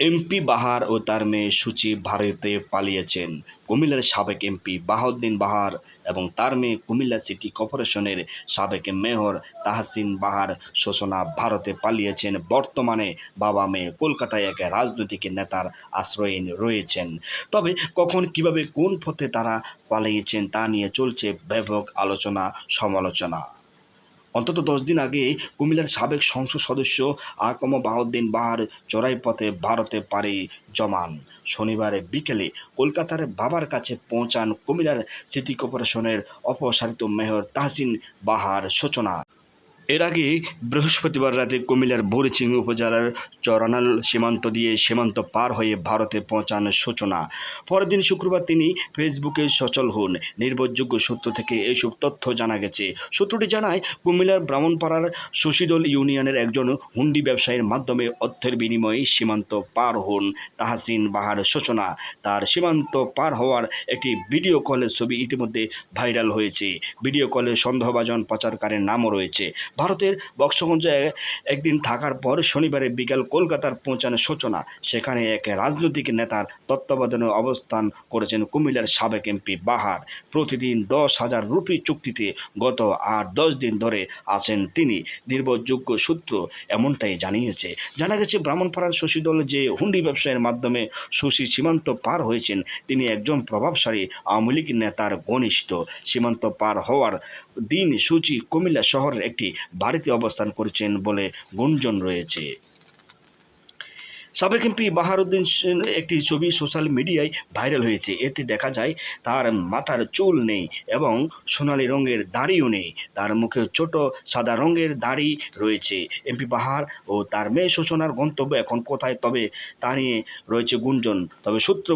MP বাহার ও তার মেয়ে সূচি ভারতে পালিয়েছেন। কুমিল্লার সাবেক এমপি বাহাউদ্দিন বাহার এবং তার মেয়ে কুমিল্লা সিটি কর্পোরেশনের সাবেক মেয়র তাহসিন বাহার শোষণা ভারতে পালিয়েছেন। বর্তমানে বাবা মেয়ে কলকাতায় এক রাজনৈতিক নেতার আশ্রয়ে রয়েছেন। তবে কখন, কীভাবে, কোন পথে তারা পালিয়েছেন তা নিয়ে চলছে ব্যাপক আলোচনা সমালোচনা অন্তত দশ দিন আগে কুমিল্লার সাবেক সংসদ সদস্য আকম বাহদ্দিন বাহার চড়াই পথে ভারতে পারে জমান। শনিবারে বিকেলে কলকাতার বাবার কাছে পৌঁছান কুমিল্লার সিটি কর্পোরেশনের অপসারিত মেয়র তাহসিন বাহার। সূচনা এর আগে বৃহস্পতিবার রাতে কুমিল্লার বরিচিং উপজেলার চরানাল সীমান্ত দিয়ে সীমান্ত পার হয়ে ভারতে পৌঁছান সূচনা। পরের দিন শুক্রবার তিনি ফেসবুকে সচল হন। নির্ভরযোগ্য সূত্র থেকে এইসব তথ্য জানা গেছে। সূত্রটি জানায়, কুমিল্লার ব্রাহ্মণপাড়ার শশীদল ইউনিয়নের একজন হুন্ডি ব্যবসায়ীর মাধ্যমে অর্থের বিনিময়ে সীমান্ত পার হন তাহাসিন বাহার সূচনা। তার সীমান্ত পার হওয়ার একটি ভিডিও কলের ছবি ইতিমধ্যে ভাইরাল হয়েছে। ভিডিও কলে সন্দেহভাজন পাচারকারীর নামও রয়েছে। ভারতের বক্সগঞ্জে একদিন থাকার পর শনিবারে বিকাল কলকাতার পৌঁছানো সূচনা। সেখানে এক রাজনৈতিক নেতার তত্ত্বাবধানে অবস্থান করেছেন কুমিল্লার সাবেক এমপি বাহার। প্রতিদিন দশ হাজার রুপি চুক্তিতে গত আট দশ দিন ধরে আছেন তিনি। নির্ভরযোগ্য সূত্র এমনটাই জানিয়েছে। জানা গেছে, ব্রাহ্মণপাড়ার শশীদল যে হুন্ডি ব্যবসায়ের মাধ্যমে শশী সীমান্ত পার হয়েছেন, তিনি একজন প্রভাবশালী আওয়ামী লীগ নেতার ঘনিষ্ঠ। সীমান্ত পার হওয়ার দিন সূচি কুমিল্লা শহরের একটি বাড়িতে অবস্থান করেছেন বলে গুঞ্জন রয়েছে। সাবেক এমপি বাহারুদ্দিন একটি ছবি সোশ্যাল মিডিয়ায় ভাইরাল হয়েছে। এতে দেখা যায়, তার মাথার চুল নেই এবং সোনালি রঙের দাড়িও নেই। তার মুখে ছোট সাদা রঙের দাড়ি রয়েছে। এমপি বাহার ও তার মেয়ে সূচনার গন্তব্য এখন কোথায়, তবে তা নিয়ে রয়েছে গুঞ্জন। তবে সূত্র